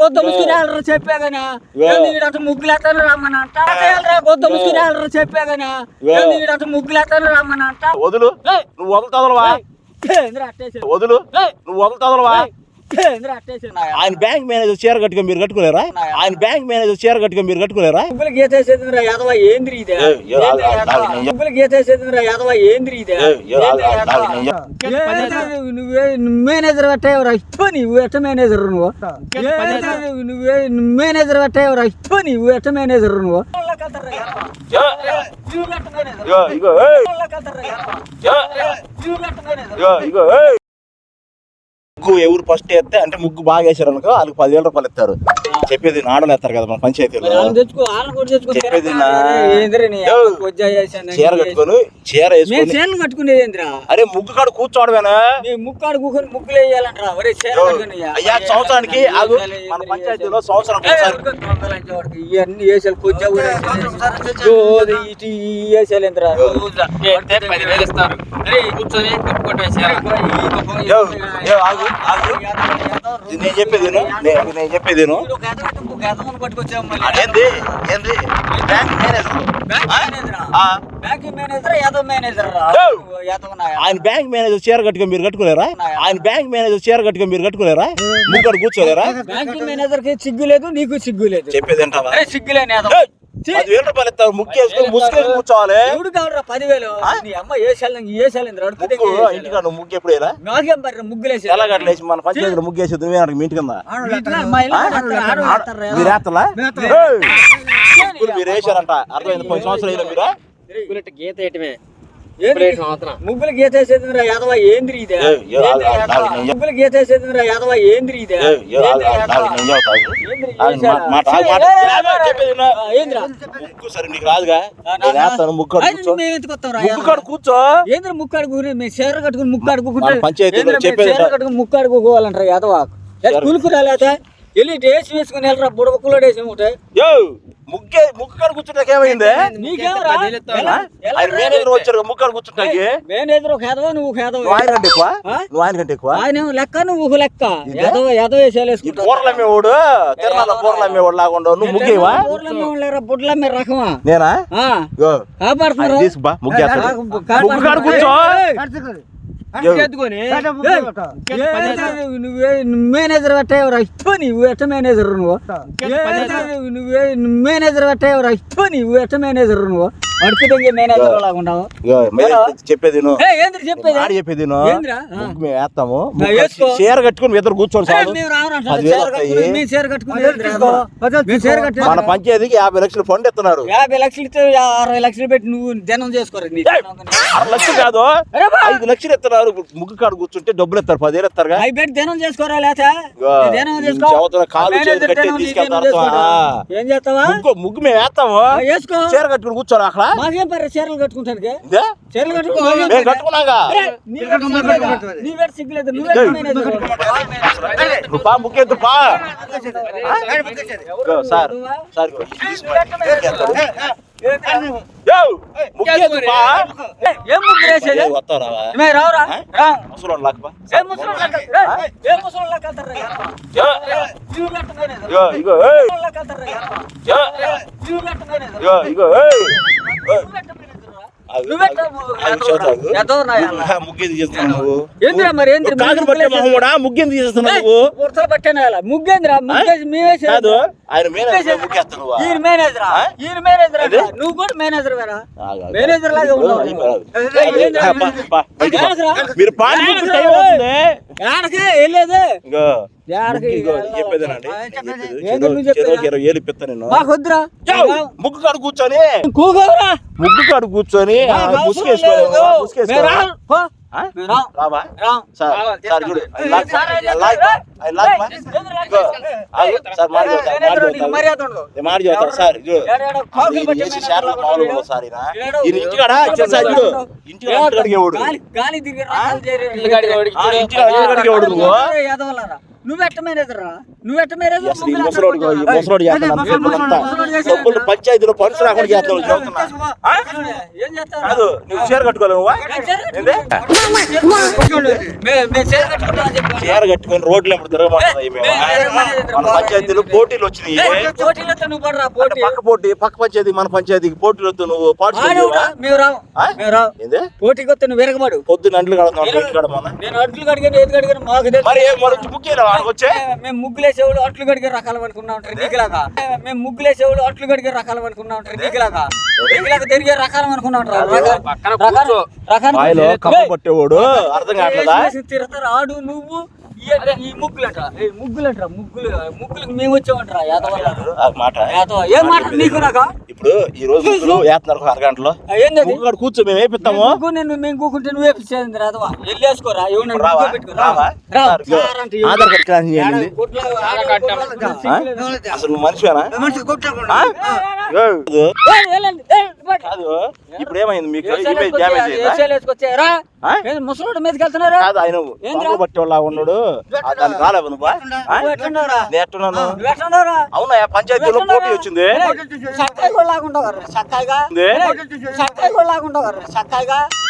గొద్ద ముసుకురాలరా చెప్పాగనా ఏంది ముగ్గులేస్తాను రమ్మనంట గొద్ద ముసుకురాలరా చెప్పాగనా ఏంది ముగ్గులేస్తాను రమ్మనంట వదులు. నువ్వు అట్టేసి వదులు. నువ్వు అట్టేసి ఆయన బ్యాంక్ మేనేజర్ చీర కట్టుకొని మీరు కట్టుకోలేరా? ఆయన బ్యాంక్ మేనేజర్ చీర కట్టుకొని మీరు కట్టుకోలేరా? ముగ్గులు గీతేసేదిరా యాదవ ఏంద్రి ఇదే? గీతేసేదిరా యాదవ? ఏంద్రి ఇదే? నువ్వే మేనేజర్ పెట్టేవరా ఇష్టం నువ్వు ఎట్ట మేనేజర్ నువ్వు? నువ్వే మేనేజర్ పెట్టేవరా ఇష్టం నువ్వు ఎట్ట మేనేజర్ నువ్వు? ఇగో, ఇగో, ఏయ్. ఇగో, ఇగో, ఏయ్. ముగ్గు ఎవరు ఫస్ట్ వేస్తే అంటే ముగ్గు బాగా వేసారు అనుకో వాళ్ళకి పదివేల రూపాయలు ఇస్తారు. చెప్పేది నాడలు ఎత్తారు కదా మన పంచాయతీలో. కూడా చెప్పేది చీర కట్టుకొని చీర మేము వేసుకొని చీరలు కట్టుకునేది ఏంద్రా? అరే ముగ్గు కాడ కూర్చోవడమేనా? నీ ముక్కాడు కూకొని ముగ్గులు వేయాలంటారా? ఒరే చీర అయ్యా సంవత్సరానికి ఆగు. మన పంచాయతీలో సంవత్సరం ఒకసారి. ఇవన్నీ వేసాలి కూడా వేసాలి. ఏంద్రా? పదివేలు ఇస్తారు. కూర్చొని ఆగు. నేను చెప్పేది. నేను చెప్పేది. ఏంది? ఏంది? బ్యాంక్ మేనేజర్ ఆయన బ్యాంక్ మేనేజర్ చీర కట్టుకొని మీరు కట్టుకోలేరా? ఆయన బ్యాంక్ మేనేజర్ చీర కట్టుకొని మీరు కట్టుకోలేరా? ముగ్గురు కూర్చోలేరా? బ్యాంక్ మేనేజర్కి సిగ్గు లేదు నీకు సిగ్గు లేదు. చెప్పేది అరే సిగ్గులేని పదివేల రూపాయలు ఇస్తారు. ముక్కేసుకొని ముసుకేసి కూర్చోవాలి. ఎవడు కావరా పదివేలు? నీ అమ్మ వేసాలి వేసాలి ముగ్గు ఇంటికాడ నువ్వు ముగ్గు ఎప్పుడు వేయరా నాకేం మరి ముగ్గులేసి ఎలా కట్టలేసి మన పంచాయతీలో ముగ్గేసి నువ్వే మీ ఇంటి కింద. మీరు వేస్తలా వేసారంట అర్థమైంది? పది సంవత్సరాలు అయినా మీరా. గీత వేయటమే. ముగ్గులు గీతేసేదిరా యాదవ ఏంద్రి ఇదే? ముగ్గులు గీతేసేదిరా యాదవ ఏంద్రి ఇదే? కూర్చో. ఏంద్ర ముక్కాడు కూరి మేము చీర కట్టుకుని ముక్కాడు చీర కట్టుకుని ముక్కాడు కూకోవాలంటారా యాదవ? కులుకురా లేకపోతే వెళ్ళి డేసి వేసుకుని వెళ్ళరా బుడబుక్కులో డేసి ఉంటే యో! ముగ్గే ముగ్గు కాడ కూర్చుంటాకి ఏమైంది మేనేజర్ వచ్చారు ముగ్గు కాడ కూర్చుంటాకి. మేనేజర్ ఒక యాదవ నువ్వు నువ్వు ఆయన కంటే ఎక్కువ? నువ్వు ఆయన కంటే ఎక్కువ? ఆయన లెక్క నువ్వు లెక్క. ఈ వేసుకుంటా కూరలు అమ్మేవాడు తిరుమల కూరలు అమ్మేవాడు లాగా నువ్వు ముగ్గేవా? బుడ్ల మీరు రకమా? నేనా? కాపాడుతున్నారు? ముగ్గు కూర్చో. నువ్వే మేనేజర్ పెట్టేవరా ఇష్టం నువ్వు ఎట్ట మేనేజర్ నువ్వు? నువ్వే మేనేజర్ పెట్టేవరా ఇష్టం నువ్వు ఎట్ట మేనేజర్ నువ్వు? మేనేజర్ లాగా చెప్పేది చెప్పేది? చెప్పేది. ముగ్గు మేము వేస్తాము. చీర కట్టుకుని మీ ఇద్దరు కూర్చోండి కట్టుకుని మన పంచాయతీకి యాభై లక్షలు ఫండ్ ఇస్తున్నారు. యాభై లక్షలు ఇస్తే అరవై లక్షలు పెట్టి నువ్వు దినం చేసుకోరు అరవై లక్షలు కాదు. ఐదు లక్షలు ఇస్తున్నారు. ముగ్గు కాడ కూర్చుంటే డబ్బులు ఇస్తారు. పదివేలు ఇస్తారుగా. అవి పెట్టి దినం చేసుకోరా చేసుకో. కాలు కట్టి తీసుకెళ్తారు? ఆ. ఏం చేస్తావా? ముగ్గు మేము వేస్తాము. చీర కట్టుకుని కూర్చోరు అక్కడ. మాకేం పర్రె చీరలు కట్టుకుంటానికి? చీరలు కట్టుకున్నాగా నీ వేట సిగ్గులేదా? నువ్వే పా పా సార్ సార్ రావురా లాక్పా. ఇగో, ఇగో, ముగ్గేంది చేస్తున్నావు నువ్వు? ఏందిరా మరి? ఏందిరా? పట్టే మొహమ్మడా ముగ్గేంది చేస్తున్నావు? నువ్వు. ముగ్గేందిరా? ముగ్గేసి మేమేసేది. కాదు. ఆయన మేనేజర్ ఈయన మేనేజరా? ఈయన? నువ్వు కూడా మేనేజర్ వేరా. మేనేజర్ లాగా ఉన్నావు? మీరు ముగ్గు వెళ్ళేది వద్దురా. కాడు కూర్చొని. కూకోరా. ముగ్గు కాడు కూర్చొని ఆ, ముసుగేసుకోవాలి సార్ చూడు మాట చెబుతా, మాట చెబుతా. మర్యాద ఉండదు ఏ మాట చెబుతారు సార్ చేసి షేర్లు. ఉండవు ఇంటికాడ చిన్న సార్ చూడు. ఇంటికాడ ఇంటికాడ నువ్వు. నువ్వెట్ట మేనేజర్? రా మేనేజర్ ముసలోడు ముసలోడు పంచాయతీలో పనులు రాకుండా చేస్తావు చెబుతున్నా ఆ? ఏం చేస్తావు కాదు నువ్వు చీర కట్టుకోలేవు నువ్వా ఏంది? చీర కట్టుకొని రోడ్లు ఎప్పుడు? మన పంచాయతీలో పోటీలు వచ్చినాయి. పోటీ. పక్క పోటీ పక్క పంచాయతీ మన పంచాయతీకి పోటీలు వద్దు నువ్వు ఏంది? పోటీకి వస్తే నువ్వు విరగబడు. పొద్దున్న అంట్లు కడతాం ఇంటి కాడ మొన్న నేను అట్లు కడిగాను ఏది కడిగాను మాకు. మరి బుక్ చేయరా వచ్చే? మేము ముగ్గులేసేవాళ్ళు అట్లు గడిగే రకాలు అనుకున్నా ఉంటారు. నీకులాగా మేము ముగ్గులేసేవాళ్ళు అట్లు గడిగే రకాలు అనుకున్నా ఉంటారు. నీకులాగా నీకులాగా తిరిగే రకాలు అనుకున్నా ఉంటారు. రకాలు- పట్టేవాడు అర్థం కావట్లేదా? ఆడు నువ్వు ఈ- ఈ ముగ్గులట ఏ ముగ్గులట ముగ్గులు ముగ్గులకు మేము వచ్చామంటారా యాదవ ఆ మాట? యాదవ ఏం మాట? నీకు నాకా? ఇప్పుడు ఈ రోజు ముగ్గులు వేస్తున్నారు ఒక అరగంటలో. కూర్చో మేము వేపిస్తాము. నేను మేము కూకుంటే నువ్వే వెళ్ళేసుకోరా రావా? రావా? ఇదిగో, ఆధార్ కార్డ్ చేయండి ఆ? అసలు నువ్వు మనిషివేనా? ఇదిగో. కాదు ఇప్పుడు ఏమైంది మీకు? ఇమేజ్ డ్యామేజ్ అయిందా? ముసలోడు మీదకి వెళ్తున్నారా కాదు ఆయన ఏందిరా? దొంగ పట్టేవాళ్ళ ఉన్నాడు. దానికి రాలేవు నువ్వు? నేను ఎట్టున్నాను? అవునా పంచాయతీలో పోటీ వచ్చింది. చక్కాయి కూడా చక్కాయిగా ఉంది. చక్కాయి కూడా చక్కాయిగా ఛీ,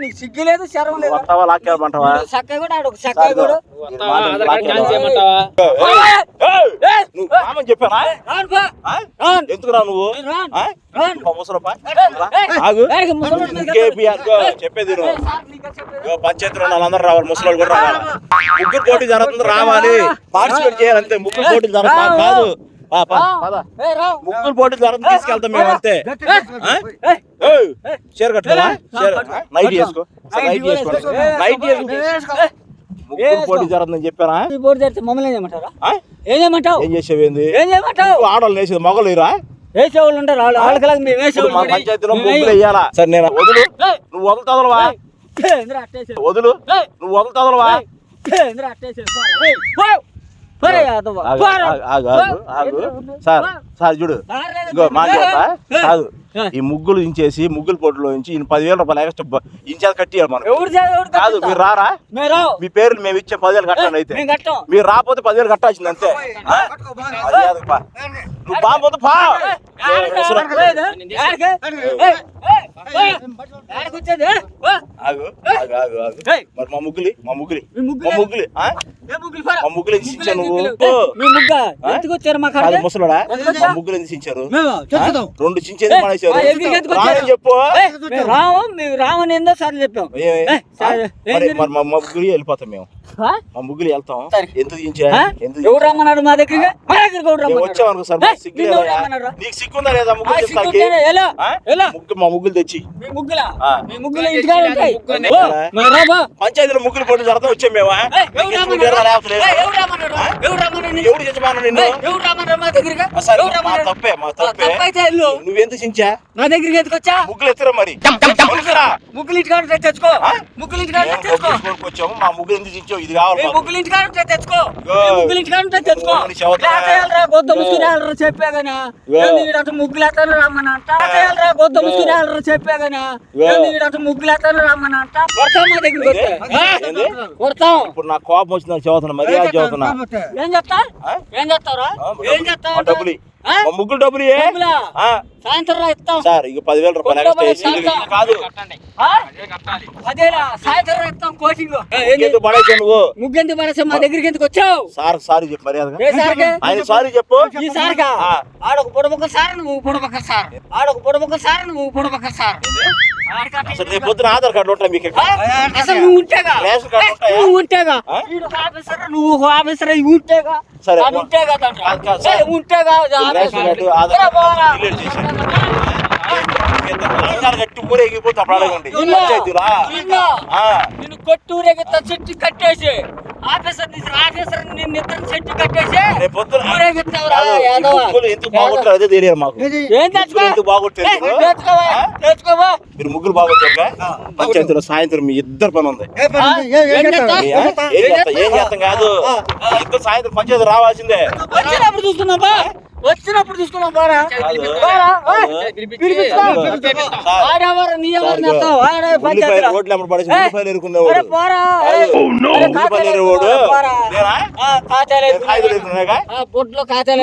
నీకు సిగ్గు లేదు శరం వస్తావా కూడా ఆడు కూడా. చెప్పానా. ఎందుకు రా. నువ్వు. చెప్పేది. పంచాయతీలో వాళ్ళందరూ రావాలి ముసలోళ్ళు కూడా రావాలి. ముగ్గురు పోటీ జరుగుతుంది రావాలి. పార్టిసిపేట్ చేయాలంతే ముగ్గురు పోటీ జరుగుతుంది కాదు. ముగ్గురు పోటీ జరుగుతుంది తీసుకెళ్తాం మేము అంతే. ఆ? ఏయ్, ఏయ్, చీర కట్టుకోవా? చీర కట్టుకో. నైట్ సార్, నైట్ వేసుకో నైట్ ముగ్గురు పోటీ చెప్పారా? తెరిస్తే మమ్మల్ని ఏం చేయమంటారా? ఆ? ఏం చేయమంటావు? ఏం చేసేవేంది? ఏం చేయమంటావు? ఆడవాళ్ళు వేసేది మొగలు ఇరా. వేసేవాళ్ళు ఉంటారు. వాళ్ళు వాళ్ళకి మేము వేసేవాళ్ళు పంచాయతీలో ముగ్గులు వేయాలా? సరే నేను వదులు. నువ్వు వదులుతాదలవా వదులు. నువ్వు వదులుతాదలవా అట్టేసేది పోరా. ఏయ్, పో. పోరా, యాదవ. ఆగు, సార్ చూడు. ఇగో మాట చెప్పా? కాదు. ఈ ముగ్గులు ఇంచేసి ముగ్గులు పొట్టులో నుంచి ఈయన పదివేల రూపాయలు ఎక్స్ట్రా ఇంచేది కట్టియాలి మనం ఎవరు చే- ఎవరు కాదు? మీరు రారా. మీ పేర్లు మేము ఇచ్చే పదివేలు కట్టాలి అయితే. మీరు రాకపోతే పదివేలు కట్టాల్సింది అంతే. నువ్వు బాగుపోతే పా. ఆగు ఆగు ఆగు ఆగు. ఏయ్. మరి మా ముగ్గులి మా ముగ్గులి. మీ ముగ్గులే? మా నువ్వు? ముగ్గ? ఎందుకు వచ్చారు మా? ముసలోడా? ఎందుకు మా వచ్చా? ముగ్గులు ఎందుకు చించారు. రెండు చించేది? రాని చెప్పు మేము రాము మేము చెప్పాం? ఏయ్, సరే, మరి? మరి మా మా ముగ్గురు వెళ్ళిపోతాం మేము? మా ముగ్గురు వెళ్తాం సరే. ఎందుకు చించా ఆ? ఎందుకు ఎవరు రమ్మన్నాడు మా దగ్గరికి మా దగ్గరికి ఎవరు మేము రమ్మన్నాడు సార్ లేదా? ఎవరు రమ్మన్నాడు? నీకు సిగ్గుందా లేదా ముగ్గురు సిగ్గు చెప్తానికి? ఉంటేనే ఎలా? ఆ? ఎలా? ముగ్గు మా ముగ్గులు తెచ్చి మీ ముగ్గులా. మీ ముగ్గులు ఇంటికాడ ఉంటాయి. పంచాయతీలో ముగ్గురు పోటీ జరుగుతా వచ్చాం మేమా ఎవరు రమ్మన్నాడు? ఎవరు రమ్మన్నాడు? ఎవరు రమ్మన్నాడు ఎవరు రమ్మన్నాడు మా దగ్గరికి? మా రమ్మన్నాడు? తప్పే మా ఆ, తప్పే. తప్పైతే వెళ్ళు. నువ్వెందుకు చించా నా దగ్గరికి ఎందుకు వచ్చా? ముగ్గులు ఎత్తురా మరి. ముగ్గులు తెచ్చుకో. తెచ్చుకో. వచ్చాము మా ముగ్గురు ఎందుకు చించావు ఇది కావాలి. ముగ్గులు తెచ్చుకో. తెచ్చుకో. నీ గొద్ద చెప్పాగనా ముగ్గులు ఎత్తాను రమ్మని చెప్పాగనా ముగ్గులు ఎత్తాను రమ్మని అంట? కొడతాం మా దగ్గరికి? కొడతాం. ఇప్పుడు నాకు కోపం వచ్చి నాకు చదువుతున్నా మర్యాద చదువుతున్నా ఏం చెప్తా? ఏం చెప్తారా ఏం చెప్తావు డబ్బులు ముగ్గురు డబ్బులు సాయంత్రం ఇస్తాం సార్ ఇక పదివేల రూపాయలు. కాదు. కట్టండి. ఆ? అదే కట్టాలి. అదేలా సాయంత్రం ఇస్తాం కోచింగ్. ఎందుకు పడేసావు నువ్వు మా దగ్గరికి ఎందుకు వచ్చావు? సార్ సారీ చెప్పు మర్యాదగా. ఏ సార్కే? ఆయన సారీ చెప్పు. ఈ సార్గా. ఆడొక పొడబొక్క సార్ నువ్వు పొడబొక్క సార్. ఆడొక పొడబొక్క సార్ నువ్వు పొడబొక్క సార్. అసలు రేపు పొద్దున ఆధార్ కార్డు ఉంటాయి మీకు? అసలు నువ్వు ఉంటేగా? రేషన్ కార్డు ఏ, ఉంటాయా? నువ్వు ఉంటేగా? ఆఫీసర్ నువ్వు ఆఫీసర్ ఉంటేగా? సరే, ఉంటేగా ఆధార్. కార్డు డిలీట్ చేశాను. కట్టి ఊరేగిపోతే అప్పుడు అడగండి. పంచాయతీలా? చెట్టు కట్టేసి. ఆఫీసర్ ఆఫీసర్ నిన్ను ఇద్దరు కట్టేసి ఎందుకు అదే తెలియదు మాకు. ఎందుకు మీరు ముగ్గురు బాగొట్టారుగా? పంచాయతీలో సాయంత్రం మీ ఇద్దరు పని ఉంది? ఏం చేస్తా? కాదు. ఇద్దరు సాయంత్రం పంచాయతీ రావాల్సిందే. చూస్తున్నావా? వచ్చినప్పుడు తీసుకున్నాం బొడ్లో ఖాతాలు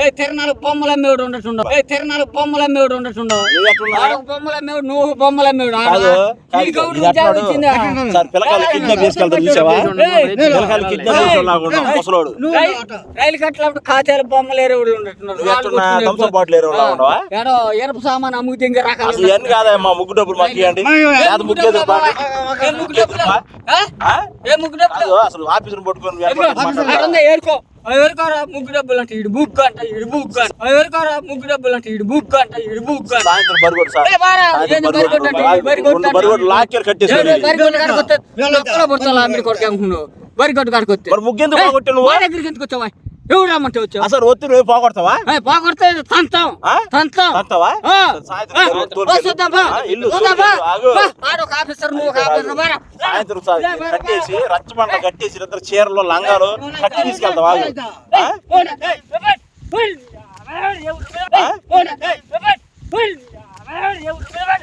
ఏయ్, తిరణాలు బొమ్మలు అమ్మేవాడు ఉండటుండవు ఏ తిరణాలు బొమ్మలు అమ్మేవాడు ఉండటుండవు బొమ్మలు అమ్మేవాడు నువ్వు బొమ్మలు ముసలోడు. రైలు కట్టినప్పుడు ఖాతాలు బొమ్మలు ఎరువులు థమ్స్ బాటిల్ ఎరువులా ఉండవా ఏడో ఎరుపు సామాన్ అమ్ముతే ఇంకా రకాలు అసలు ఇవన్నీ కాదా మా ముగ్గు డబ్బులు మాకు ఇవ్వండి. లేదా ముగ్గు ఏ ముగ్గు డబ్బులు? అసలు పట్టుకొని ఏరుకో ఎవరికోరా ముగ్గు డబ్బులు అంటే ఇడు బుక్ అంట ఇడు బుక్ అంట. ఎవరికోరా ముగ్గు డబ్బులు అంటే ఇడు బుక్ అంట ఇడు బుక్ అంట. బరిగొట్టు కాడికి అనుకున్నావు? ముగ్గు ఎందుకు వచ్చావా ఎవరు రమ్మంటే వచ్చావు అసలు ఒత్తి నువ్వు పోగొడతావా పోగొడితే తంతాం? తంతాం తంతావా? ఇల్లు, ఆఫీసర్ నువ్వు ఒక ఆఫీసర్ బారా. సాయంత్రం కట్టేసి రచ్చబండ కట్టేసి ఇద్దరు చీరలు లంగాలు కట్టి తీసుకెళ్తాం ఆగు. ఆ? పోనీ, ఏయ్, ఏయ్, పోనీ. ఎవరు?